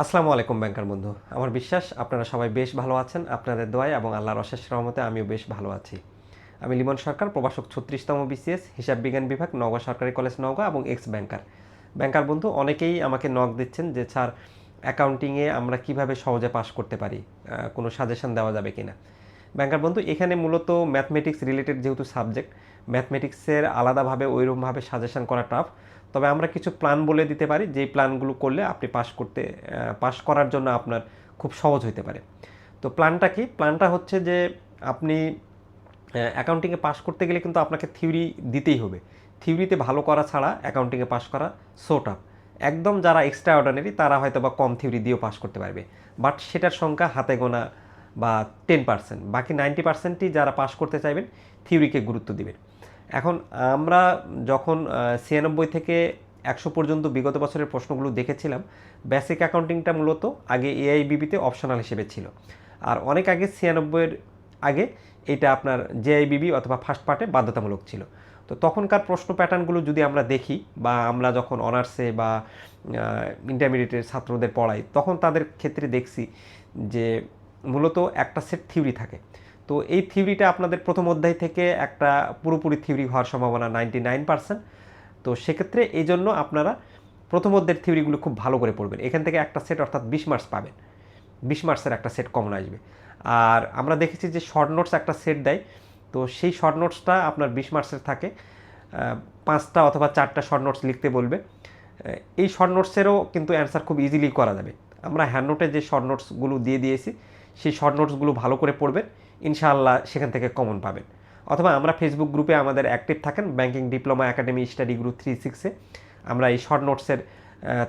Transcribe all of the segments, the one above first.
আসসালামু আলাইকুম ব্যাংকার বন্ধু। আমার বিশ্বাস, আপনারা সবাই বেশ ভালো আছেন। আপনাদের দোয়ায় এবং আল্লাহর অশেষ রহমতে আমিও বেশ ভালো আছি। আমি লিমন সরকার প্রবাসক ছত্রিশতম বিসিএস, হিসাব বিজ্ঞান বিভাগ, নওগাঁ সরকারি কলেজ নওগাঁ এবং এক্স ব্যাংকার। ব্যাংকার বন্ধু, অনেকেই আমাকে নক দিচ্ছেন যে, স্যার, অ্যাকাউন্টিংয়ে আমরা কীভাবে সহজে পাস করতে পারি? কোনো সাজেশন দেওয়া যাবে কিনা ব্যাংকার বন্ধু, এখানে মূলত ম্যাথমেটিক্স রিলেটেড যেহেতু সাবজেক্ট, ম্যাথমেটিক্সের আলাদাভাবে, ওইরকমভাবে সাজেশন করা টাফ তবে আমরা কিছু প্ল্যান বলে দিতে পারি, যেই প্ল্যানগুলো করলে আপনি পাস করতে পাস করার জন্য আপনার খুব সহজ হতে পারে। তো প্ল্যানটা কি? প্ল্যানটা হচ্ছে যে আপনি অ্যাকাউন্টিংয়ে পাস করতে গেলে কিন্তু আপনাকে থিওরি দিতেই হবে। থিওরিতে ভালো করা ছাড়া অ্যাকাউন্টিংয়ে পাস করা সো টাফ একদম যারা এক্সট্রা অর্ডিনারি তারা হয়তো বা কম থিওরি দিয়েও পাস করতে পারবে। বাট সেটার সংখ্যা হাতে গোনা বা টেন পার্সেন্ট বাকি নাইনটি পার্সেন্টই যারা পাস করতে চাইবেন থিওরিকে গুরুত্ব দিবেন। এখন আমরা যখন ছিয়ানব্বই থেকে একশো পর্যন্ত বিগত বছরের প্রশ্নগুলো দেখেছিলাম বেসিক অ্যাকাউন্টিংটা মূলত আগে এআইবিবিতে অপশনাল হিসেবে ছিল। আর অনেক আগে, ছিয়ানব্বইয়ের আগে এটা আপনার জেআইবিবি অথবা ফার্স্ট পার্টে বাধ্যতামূলক ছিল। তো তখনকার প্রশ্ন প্যাটার্নগুলো যদি আমরা দেখি বা আমরা যখন অনার্সে বা ইন্টারমিডিয়েটের ছাত্রদের পড়াই, তখন তাদের ক্ষেত্রে দেখছি যে মূলত একটা সেট থিওরি থাকে। তো এই থিওরিটা আপনাদের প্রথম অধ্যায় থেকে একটা পুরোপুরি থিওরি হওয়ার সম্ভাবনা নাইনটি নাইন পার্সেন্ট। তো সেক্ষেত্রে এই জন্য আপনারা প্রথম অধ্যায়ের থিওরিগুলো খুব ভালো করে পড়বেন। এখান থেকে একটা সেট অর্থাৎ বিশ মার্কস পাবেন। বিশ মার্কসের একটা সেট কমন আসবে। আর আমরা দেখেছি যে শর্ট নোটস একটা সেট দেয়। তো সেই শর্ট নোটসটা আপনার বিশ মার্কসের থাকে। পাঁচটা অথবা চারটা শর্ট নোটস লিখতে বলবে। এই শর্ট নোটসেরও কিন্তু অ্যান্সার খুব ইজিলি করা যাবে। আমরা হ্যান্ড নোটে যে শর্ট নোটসগুলো দিয়ে দিয়েছি, সেই শর্ট নোটসগুলো ভালো করে পড়বেন। ইনশাআল্লাহ সেখান থেকে কমন পাবেন। অথবা আমরা ফেসবুক গ্রুপে আমাদের অ্যাক্টিভ থাকেন banking diploma academy study group three সিক্সে আমরা এই শর্ট নোটসের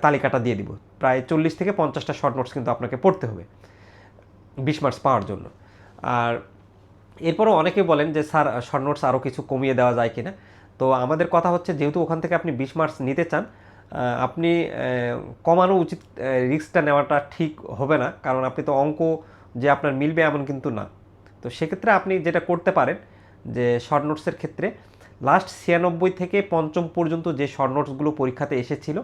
তালিকাটা দিয়ে দিব। প্রায় চল্লিশ থেকে পঞ্চাশটা শর্ট নোটস কিন্তু আপনাকে পড়তে হবে বিশ মার্কস পাওয়ার জন্য। আর এরপরও অনেকে বলেন যে, স্যার শর্ট নোটস আরও কিছু কমিয়ে দেওয়া যায় কিনা? তো আমাদের কথা হচ্ছে, যেহেতু ওখান থেকে আপনি বিশ মার্কস নিতে চান আপনি কমানো উচিত রিস্কটা নেওয়াটা ঠিক হবে না। কারণ আপনি তো অঙ্ক যে আপনার মিলবে এমন কিন্তু না। তো সেক্ষেত্রে আপনি যেটা করতে পারেন যে শর্ট নোটসের ক্ষেত্রে লাস্ট ছিয়ানব্বই থেকে পঞ্চম পর্যন্ত যে শর্ট নোটসগুলো পরীক্ষাতে এসেছিল,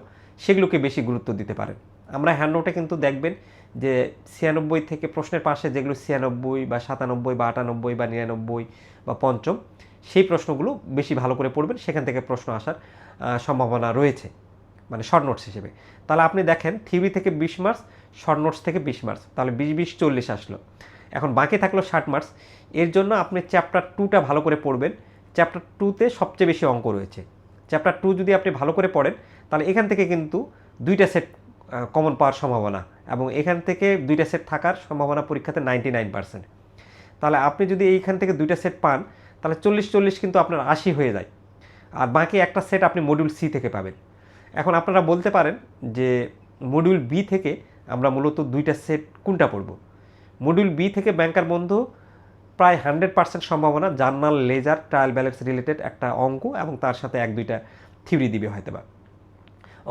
সেগুলোকে বেশি গুরুত্ব দিতে পারেন। আমরা হ্যান্ড নোটে কিন্তু দেখবেন যে ছিয়ানব্বই থেকে প্রশ্নের পাশে যেগুলো ছিয়ানব্বই বা সাতানব্বই বা আটানব্বই বা নিরানব্বই বা পঞ্চম, সেই প্রশ্নগুলো বেশি ভালো করে পড়বেন, সেখান থেকে প্রশ্ন আসার সম্ভাবনা রয়েছে মানে শর্ট নোটস হিসেবে। তাহলে আপনি দেখেন থিওরি থেকে বিশ মার্কস শর্ট নোটস থেকে বিশ মার্কস তাহলে বিশ বিশ, চল্লিশ আসলো। এখন বাকি থাকল ষাট মার্কস এর জন্য আপনি চ্যাপ্টার টুটা ভালো করে পড়বেন। চ্যাপ্টার টুতে সবচেয়ে বেশি অঙ্ক রয়েছে। চ্যাপ্টার টু যদি আপনি ভালো করে পড়েন, তাহলে এখান থেকে কিন্তু দুইটা সেট কমন পাওয়ার সম্ভাবনা এবং এখান থেকে দুইটা সেট থাকার সম্ভাবনা পরীক্ষাতে নাইনটি নাইন পার্সেন্ট তাহলে আপনি যদি এইখান থেকে দুইটা সেট পান, তাহলে চল্লিশ চল্লিশ কিন্তু আপনার আশি হয়ে যায়। আর বাকি একটা সেট আপনি মডিউল সি থেকে পাবেন। এখন আপনারা বলতে পারেন যে মডিউল বি থেকে আমরা মূলত দুইটা সেট কোনটা পড়ব? মডিউল বি থেকে ব্যাংকার বন্ধু, প্রায় হান্ড্রেড পার্সেন্ট সম্ভাবনা, journal, ledger trial balance related একটা অঙ্ক এবং তার সাথে এক দুইটা থিওরি দিবে হয়তো বা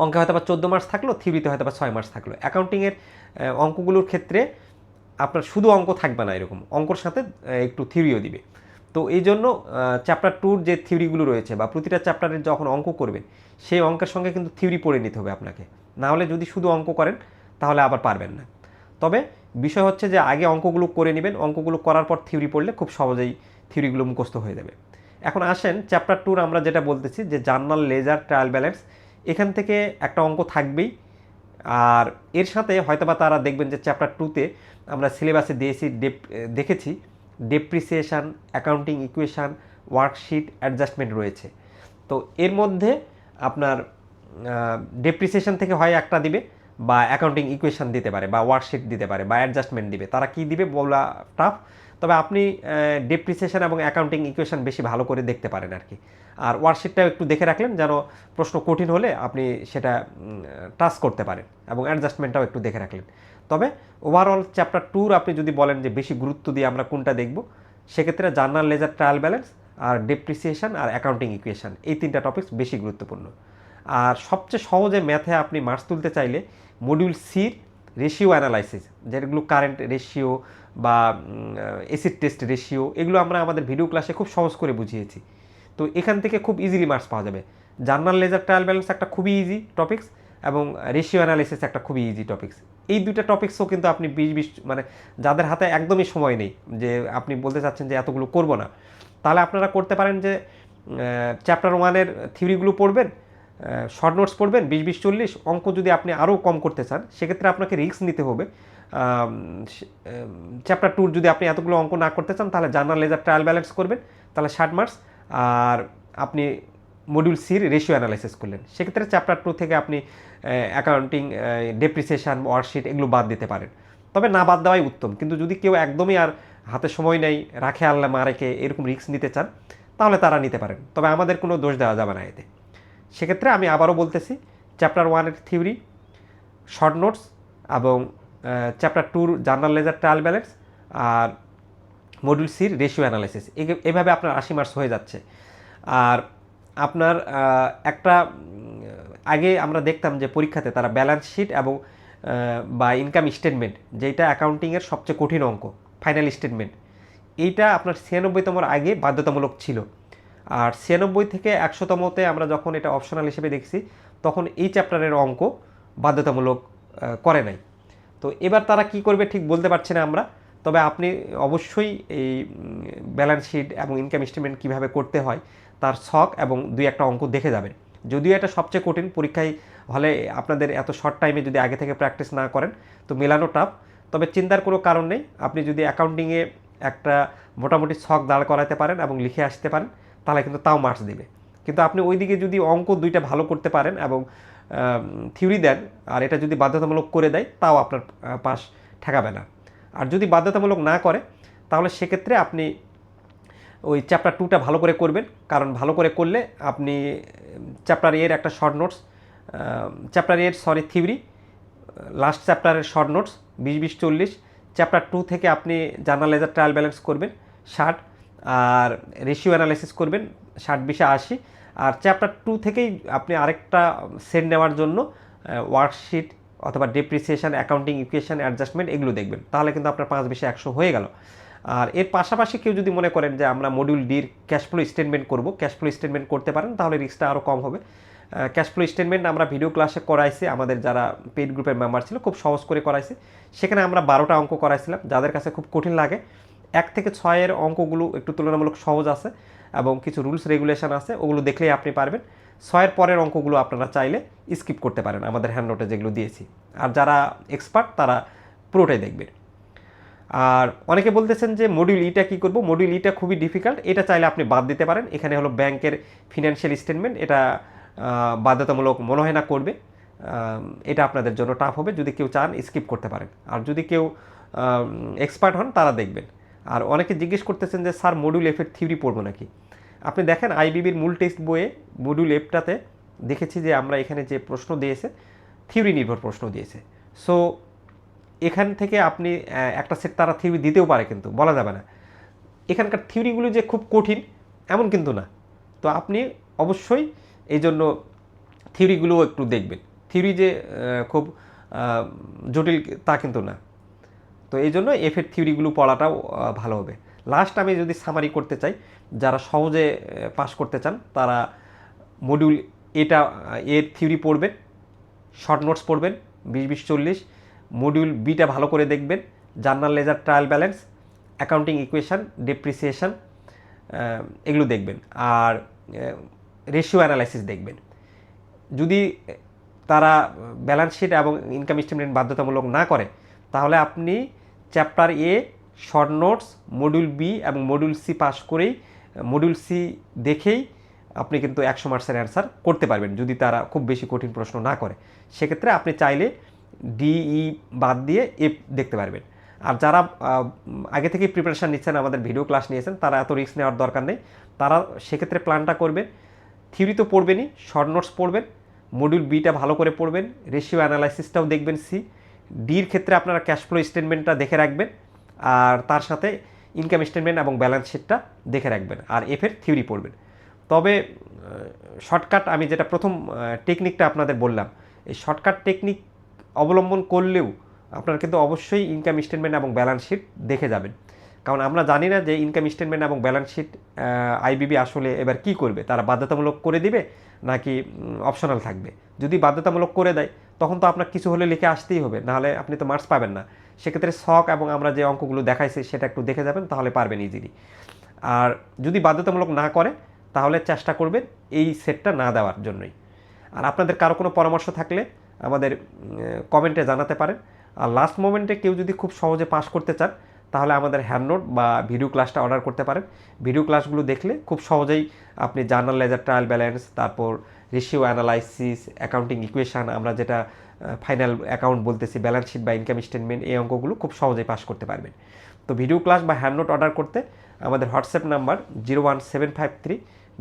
অঙ্কে হয়তো বা চোদ্দ মার্কস থাকল থিওরিতে হয়তো বা ছয় মার্কস থাকল। অ্যাকাউন্টিংয়ের অঙ্কগুলোর ক্ষেত্রে আপনার শুধু অঙ্ক থাকবে না এরকম, অঙ্কর সাথে একটু থিওরিও দিবে। তো এই জন্য চ্যাপ্টার টুর যে থিওরিগুলো রয়েছে বা প্রতিটা চ্যাপ্টারের যখন অঙ্ক করবেন, সেই অঙ্কের সঙ্গে কিন্তু থিওরি পড়ে নিতে হবে আপনাকে। না হলে যদি শুধু অঙ্ক করেন, তাহলে আবার পারবেন না। তবে বিষয় হচ্ছে যে আগে অঙ্কগুলো করে নেবেন, অঙ্কগুলো করার পর থিওরি পড়লে খুব সহজেই থিওরিগুলো মুখস্থ হয়ে যাবে। এখন আসেন চ্যাপ্টার টুর আমরা যেটা বলতেছি যে জার্নাল লেজার ট্রায়াল ব্যালেন্স এখান থেকে একটা অঙ্ক থাকবেই। আর এর সাথে হয়তোবা তারা দেখবেন যে চ্যাপ্টার টুতে আমরা সিলেবাসে দিয়েছি ডেপ দেখেছি depreciation accounting equation worksheet adjustment রয়েছে। তো এর মধ্যে আপনার ডেপ্রিসিয়েশন থেকে হয় একটা দিবে বা অ্যাকাউন্টিং ইকুয়েশান দিতে পারে, বা ওয়ার্কশিট দিতে পারে, বা অ্যাডজাস্টমেন্ট দিবে, তারা কি দিবে বলা টাফ তবে আপনি ডেপ্রিসিয়েশন এবং অ্যাকাউন্টিং ইকুয়েশন বেশি ভালো করে দেখতে পারেন আর কি আর ওয়ার্কশিটটাও একটু দেখে রাখলেন যেন প্রশ্ন কঠিন হলে আপনি সেটা টাচ করতে পারেন এবং অ্যাডজাস্টমেন্টটাও একটু দেখে রাখলেন। তবে ওভারঅল চ্যাপ্টার ট্যুর আপনি যদি বলেন যে বেশি গুরুত্ব দিয়ে আমরা কোনটা দেখব, সেক্ষেত্রে জার্নাল লেজার ট্রায়াল ব্যালেন্স আর ডেপ্রিসিয়েশন আর অ্যাকাউন্টিং ইকুয়েশান এই তিনটা টপিকস বেশি গুরুত্বপূর্ণ। আর সবচেয়ে সহজে ম্যাথে আপনি মার্কস তুলতে চাইলে মডিউল সির রেশিও অ্যানালাইসিস যেগুলো কারেন্ট রেশিও বা এসিড টেস্ট রেশিও এগুলো আমরা আমাদের ভিডিও ক্লাসে খুব সহজ করে বুঝিয়েছি। তো এখান থেকে খুব ইজিলি মার্কস পাওয়া যাবে। জার্নাল লেজার ট্রায়াল ব্যালেন্স একটা খুবই ইজি টপিক্স এবং রেশিও অ্যানালিসিস একটা খুবই ইজি টপিক্স এই দুইটা টপিক্সও কিন্তু আপনি বিশ বিশ মানে যাদের হাতে একদমই সময় নেই, যে আপনি বলতে চাচ্ছেন যে এতগুলো করব না, তাহলে আপনারা করতে পারেন যে চ্যাপ্টার ওয়ানের থিওরিগুলো পড়বেন শর্ট নোটস পড়বেন, বিশ বিশ, চল্লিশ অঙ্ক যদি আপনি আরও কম করতে চান, সেক্ষেত্রে আপনাকে রিস্ক নিতে হবে। চ্যাপ্টার টুর যদি আপনি এতগুলো অঙ্ক না করতে চান, তাহলে জার্নাল লেজার ট্রায়াল ব্যালেন্স করবেন, তাহলে ষাট মার্কস আর আপনি মডিউল সির রেশিও অ্যানালাইসিস করলেন। সেক্ষেত্রে চ্যাপ্টার টু থেকে আপনি অ্যাকাউন্টিং ডেপ্রিসিয়েশন ওয়ার্কশিট এগুলো বাদ দিতে পারেন। তবে না বাদ দেওয়াই উত্তম। কিন্তু যদি কেউ একদমই আর হাতে সময় নেই, রাখে আল্লাহ মা রেখে এরকম রিস্ক নিতে চান, তাহলে তারা নিতে পারেন। তবে আমাদের কোনো দোষ দেওয়া যাবে না এতে। সেক্ষেত্রে আমি আবারও বলতেছি চ্যাপ্টার ওয়ানের থিওরি শর্ট নোটস এবং চ্যাপ্টার টুর জার্নাল লেজার ট্রায়াল ব্যালেন্স আর মডিউল সির রেশিও অ্যানালাইসিস এভাবে আপনার আশি মার্কস হয়ে যাচ্ছে। আর আপনার একটা আগে আমরা দেখতাম যে পরীক্ষাতে তারা ব্যালেন্স শিট এবং বা ইনকাম স্টেটমেন্ট যেটা অ্যাকাউন্টিংয়ের সবচেয়ে কঠিন অঙ্ক ফাইনাল স্টেটমেন্ট এইটা আপনার ছিয়ানব্বইতমর আগে বাধ্যতামূলক ছিল। আর ছিয়ানব্বই থেকে একশোতমতে আমরা যখন এটা অপশনাল হিসেবে দেখছি, তখন এই চ্যাপ্টারের অঙ্ক বাধ্যতামূলক করে নাই। তো এবার তারা কি করবে ঠিক বলতে পারছি না আমরা, তবে আপনি অবশ্যই এই ব্যালেন্স শিট এবং ইনকাম স্টেটমেন্ট কীভাবে করতে হয়, তার শখ এবং দুই একটা অঙ্ক দেখে যাবেন। যদিও এটা সবচেয়ে কঠিন, পরীক্ষায় হলে আপনাদের এত শর্ট টাইমে যদি আগে থেকে প্র্যাকটিস না করেন, তো মেলানো টাফ তবে চিন্তার কোনো কারণ নেই, আপনি যদি অ্যাকাউন্টিংয়ে একটা মোটামুটি শখ দাঁড় করাতে পারেন এবং লিখে আসতে পারেন তাহলে কিন্তু তাও মার্কস দিবে। কিন্তু আপনি ওইদিকে যদি অঙ্ক দুইটা ভালো করতে পারেন এবং থিওরি দেন, আর এটা যদি বাধ্যতামূলক করে দেয়, তাও আপনার পাস ঠেকাবে না। আর যদি বাধ্যতামূলক না করে, তাহলে সেক্ষেত্রে আপনি ওই চ্যাপ্টার টুটা ভালো করে করবেন। কারণ ভালো করে করলে আপনি চ্যাপ্টার এর একটা শর্ট নোটস চ্যাপ্টার এর সরি থিওরি লাস্ট চ্যাপ্টারের শর্ট নোটস বিশ বিশ, চল্লিশ চ্যাপ্টার টু থেকে আপনি জার্নাল লেজার ট্রায়াল ব্যালেন্স করবেন, ষাট আর রেশিও অ্যানালাইসিস করবেন ষাট বিশে আশি। আর চ্যাপ্টার টু থেকেই আপনি আরেকটা সেট নেওয়ার জন্য ওয়ার্কশিট অথবা ডেপ্রিসিয়েশন অ্যাকাউন্টিং ইকুয়েশন অ্যাডজাস্টমেন্ট এগুলো দেখবেন। তাহলে কিন্তু আপনার পাঁচ বিশে একশো হয়ে গেল। আর এর পাশাপাশি কেউ যদি মনে করেন যে আমরা মডিউল ডির ক্যাশ ক্যাশফ্লো স্টেটমেন্ট করব ক্যাশফ্লো স্টেটমেন্ট করতে পারেন, তাহলে রিস্কটা আরও কম হবে। ক্যাশফ্লো স্টেটমেন্ট আমরা ভিডিও ক্লাসে করাইছি, আমাদের যারা পেইড গ্রুপের মেম্বার ছিল, খুব সহজ করে করাইছি। সেখানে আমরা বারোটা অঙ্ক করাইছিলাম, যাদের কাছে খুব কঠিন লাগে। এক থেকে ছয়ের অঙ্কগুলো একটু তুলনামূলক সহজ আছে এবং কিছু রুলস, রেগুলেশন আছে, ওগুলো দেখলেই আপনি পারবেন। ছয়ের পরের অঙ্কগুলো আপনারা চাইলে স্কিপ করতে পারেন, আমাদের হ্যান্ড নোটে যেগুলো দিয়েছি। আর যারা এক্সপার্ট, তারা পুরোটাই দেখবেন। আর অনেকে বলতেছেন যে মডিউল ইটা কী করব? মডিউল ইটা খুবই ডিফিকাল্ট এটা চাইলে আপনি বাদ দিতে পারেন। এখানে হলো ব্যাংকের ফিনান্সিয়াল স্টেটমেন্ট এটা বাধ্যতামূলক মনে হয় না করবে এটা আপনাদের জন্য টাফ হবে, যদি কেউ চান স্কিপ করতে পারেন। আর যদি কেউ এক্সপার্ট হন, তারা দেখবেন। আর অনেকে জিজ্ঞেস করতেছেন যে, স্যার মডিউল এফের থিওরি পড়ব নাকি? আপনি দেখেন আইবিবির মূল টেক্সট বইয়ে মডিউল এফটাতে দেখেছি যে, আমরা এখানে যে প্রশ্ন দিয়েছে থিওরি নির্ভর প্রশ্ন দিয়েছে। সো এখান থেকে আপনি একটা সেট তারা থিওরি দিতেও পারে কিন্তু, বলা যাবে না। এখানকার থিওরিগুলো যে খুব কঠিন, এমন কিন্তু না। তো আপনি অবশ্যই এই জন্য থিওরিগুলোও একটু দেখবেন। থিওরি যে খুব জটিল, তা কিন্তু না। তো এই জন্য এফের থিওরিগুলো পড়াটাও ভালো হবে। লাস্ট আমি যদি সামারি করতে চাই, যারা সহজে পাস করতে চান, তারা মডিউল এটা এর থিওরি পড়বেন শর্ট নোটস পড়বেন, বিশ বিশ, চল্লিশ। মডিউল বিটা ভালো করে দেখবেন journal ledger trial balance accounting equation depreciation এগুলো দেখবেন। আর রেশিও অ্যানালাইসিস দেখবেন। যদি তারা ব্যালেন্স শিট এবং ইনকাম স্টেটমেন্ট বাধ্যতামূলক না করে, তাহলে আপনি চ্যাপ্টার এ শর্ট নোটস মডিউল বি এবং মডিউল সি পাস করেই মডিউল সি দেখেই আপনি কিন্তু একশো মার্কসের অ্যান্সার করতে পারবেন যদি তারা খুব বেশি কঠিন প্রশ্ন না করে। সেক্ষেত্রে আপনি চাইলে ডিই বাদ দিয়ে এফ দেখতে পারবেন। আর যারা আগে থেকেই প্রিপারেশান নিচ্ছেন, আমাদের ভিডিও ক্লাস নিয়েছেন, তারা এত রিস্ক নেওয়ার দরকার নেই। তারা সেক্ষেত্রে প্ল্যানটা করবেন। থিওরি তো পড়বেনই শর্ট নোটস পড়বেন মডিউল বিটা ভালো করে পড়বেন রেশিও অ্যানালাইসিসটাও দেখবেন সি ডির ক্ষেত্রে আপনারা ক্যাশ ফ্লো স্টেটমেন্টটা দেখে রাখবেন, আর তার সাথে ইনকাম স্টেটমেন্ট এবং ব্যালেন্স শিটটা দেখে রাখবেন, আর এফের থিওরি পড়বেন। তবে শর্টকাট আমি যেটা প্রথম টেকনিকটা আপনাদের বললাম, এই শর্টকাট টেকনিক অবলম্বন করলেও আপনারা কিন্তু অবশ্যই ইনকাম স্টেটমেন্ট এবং ব্যালেন্স শিট দেখে যাবেন। কারণ আমরা জানি না যে ইনকাম স্টেটমেন্ট এবং ব্যালেন্স শিট আইবিবি আসলে এবার কি করবে? তারা বাধ্যতামূলক করে দিবে নাকি অপশনাল থাকবে? যদি বাধ্যতামূলক করে দেয়, তখন তো আপনার কিছু হলে লিখে আসতেই হবে নাহলে আপনি তো মার্কস পাবেন না। সেক্ষেত্রে শখ এবং আমরা যে অঙ্কগুলো দেখাইছি, সেটা একটু দেখে যাবেন, তাহলে পারবেন ইজিলি আর যদি বাধ্যতামূলক না করে, তাহলে চেষ্টা করবেন এই সেটটা না দেওয়ার জন্যই। আর আপনাদের কারও কোনো পরামর্শ থাকলে আমাদের কমেন্টে জানাতে পারেন। আর লাস্ট মোমেন্টে কেউ যদি খুব সহজে পাস করতে চান তাহলে আমাদের হ্যান্ডনোট বা ভিডিও ক্লাসটা অর্ডার করতে পারেন। ভিডিও ক্লাসগুলো দেখলে খুব সহজেই আপনি জার্নাল লেজার, ট্রায়াল ব্যালেন্স, তারপর রেশিও অ্যানালাইসিস, অ্যাকাউন্টিং ইকুয়েশান, আমরা যেটা ফাইনাল অ্যাকাউন্ট বলতেছি, ব্যালেন্স শিট বা ইনকাম স্টেটমেন্ট, এই অঙ্কগুলো খুব সহজেই পাস করতে পারবেন। তো ভিডিও ক্লাস বা হ্যান্ডনোট অর্ডার করতে আমাদের WhatsApp number zero one seven five three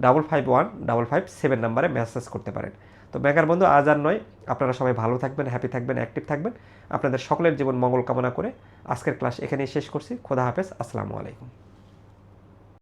double five one double five seven নাম্বারে মেসেজ করতে পারেন। তো বেকার বন্ধু, আজ আর নয়। আপনারা সবাই ভালো থাকবেন হ্যাপি থাকবেন অ্যাক্টিভ থাকবেন। আপনাদের সকলের জীবন মঙ্গল কামনা করে আজকের ক্লাস এখানেই শেষ করছি। খোদা হাফেজ, আসসালামু আলাইকুম।